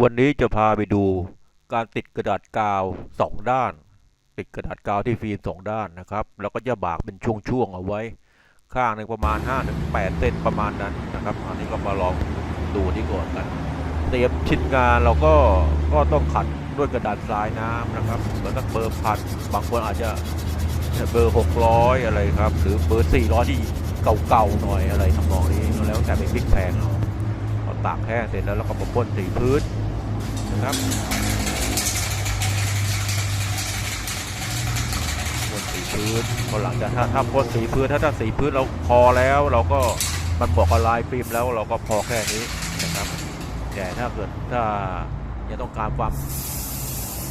วันนี้จะพาไปดูการติดกระดาษกาวสองด้าน ติดกระดาษกาวที่ฟิล์มสองด้านนะครับแล้วก็จะบากเป็นช่วงๆเอาไว้ ข้างหนึ่งประมาณ5ถึง8เซนประมาณนั้นนะครับ อันนี้ก็มาลองดูนี่ก่อนกันเตรียมชิ้นงานเราก็ก็ต้องขัดด้วยกระดาษทรายน้ำนะครับเหมือนกับเบอร์พันบางคนอาจจะเบอร์ 600 อะไรครับ หรือเบอร์ 400 ที่เก่าๆหน่อยอะไรทำนองนี้แล้วแต่เป็นพิกแพงเอาเอา ตากแห้งเสร็จแล้วเราก็มาพ่นสีพื้นนะครับพ่นสีพื้นพอหลังจากถ้าถ้าพ่นสีพื้นถ้าถ้าสีพื้นเราพอแล้วเราก็มันบอกกับลายฟิล์มแล้วเราก็พอแค่นี้นะครับแต่ถ้าเกิดถ้ายังต้องการความ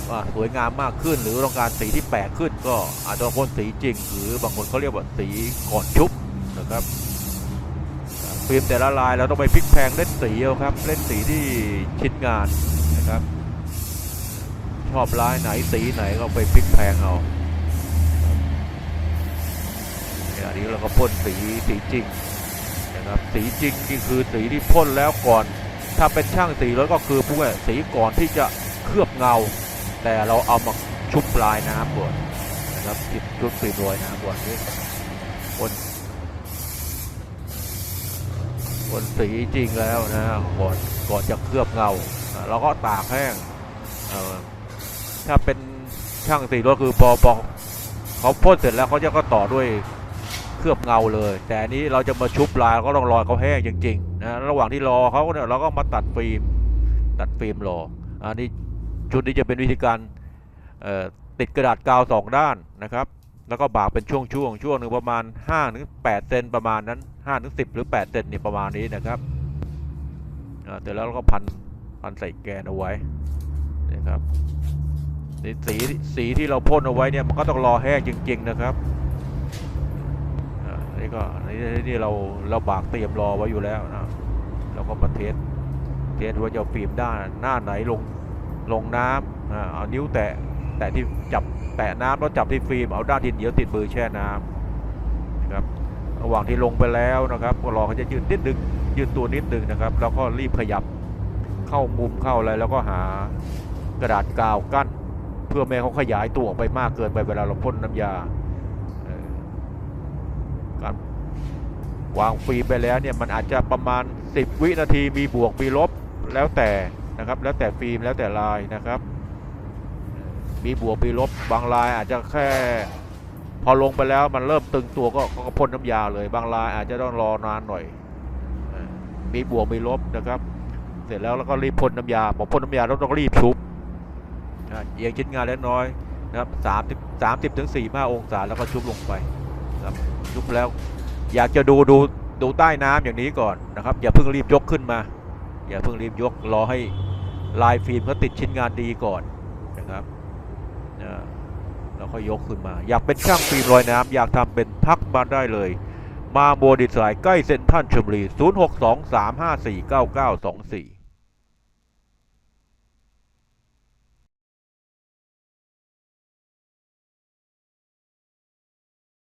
ว่าสวยงามมากขึ้น หรือต้องการสีที่แปลกขึ้น ก็อาจจะพ่นสีจริง หรือบางคนเขาเรียกว่าสีก่อนชุบนะครับ ฟิล์มแต่ละลายเราต้องไปพลิกแพลงเล่นสีเอาครับ เล่นสีที่ชิ้นงานนะครับ ชอบลายไหนสีไหนก็ไปพลิกแพลงเอาเนี่ยอันนี้เราก็พ่นสีสีจริงนะครับสีจริงนี่คือสีที่พ่นแล้วก่อน ถ้าเป็นช่างสีรถก็คือพวกนี้สีก่อนที่จะเคลือบเงา แต่เราเอามาชุบลายน้ำก่อนนะครับจิบชุบสีโรยน้ำก่อนนี่บน บนสีจริงแล้วนะก่อนก่อนจะเคลือบเงาเราก็ตากแห้งถ้าเป็นช่างสีรถคือพอพอเขาพ่นเสร็จแล้วเขาจะก็ต่อด้วยเคลือบเงาเลย แต่อันนี้เราจะมาชุบลายก็ต้องรอเขาแห้งจริงๆนะระหว่างที่รอเขาเนี่ยเราก็มาตัดฟิล์มตัดฟิล์มรออันนี้ชุดนี้จะเป็นวิธีการติดกระดาษกาวสองด้านนะครับ แล้วก็บากเป็นช่วงๆช่วงช่วงหนึ่งประมาณ5ถึง8เซนประมาณนั้น5ถึง10 หรือ8เซนนี่ประมาณนี้นะครับเสร็จแล้วเราก็พันพันใส่แกนเอาไว้นะครับนี่สีสีที่เราพ่นเอาไว้เนี่ยมันก็ต้องรอแห้งจริง ๆนะครับอ่านี่ก็นี่นี่เราเราบากเตรียมรอไว้อยู่แล้วนะเราก็มาเทสเทสว่าจะฟิล์มด้านหน้าไหนลงลงน้ำอ่าเอานิ้วแตะ แตะที่จับแตะน้ำแล้วจับที่ฟิล์มเอาด้านที่เหนียวติดมือแช่น้ำนะครับระหว่างที่ลงไปแล้วนะครับก็รอเขาจะยืดนิดนึงยืดตัวนิดนึงนะครับ แล้วก็รีบขยับเข้ามุมเข้าอะไรแล้วก็หากระดาษกาวกั้น เพื่อไม่ให้เขาขยายตัวออกไปมากเกินไปเวลาเราพ่นน้ำยาการวางฟิล์มไปแล้วเนี่ยมันอาจจะประมาณ 10 วินาทีมีบวกมีลบแล้วแต่นะครับ แล้วแต่ฟิล์มแล้วแต่ลายนะครับ มีบวกมีลบบางลายอาจจะแค่ พอลงไปแล้วมันเริ่มตึงตัวก็ก็พ่นน้ำยาเลย บางลายอาจจะต้องรอนานหน่อย มีบวกมีลบนะครับ เสร็จแล้วเราก็รีบพ่นน้ำยาพอพ่นน้ำยาเราต้องรีบชุบเอียงชิ้นงานเล็กน้อยนะครับสามสิบสามสิบถึงสี่ห้าองศาแล้วก็ชุบลงไปนะครับยุบแล้ว อยากจะดูดูดูใต้น้ำอย่างนี้ก่อนนะครับ อย่าเพิ่งรีบยกขึ้นมา อย่าเพิ่งรีบยกรอให้ลายฟิล์มเขาติดชิ้นงานดีก่อนนะครับ นะแล้วค่อยยกขึ้นมา อยากเป็นช่างฟิล์มลอยน้ำอยากทำเป็นทักมาได้เลย มาโมดีไซน์ใกล้เซ็นทรัลชลบุรี 0623549924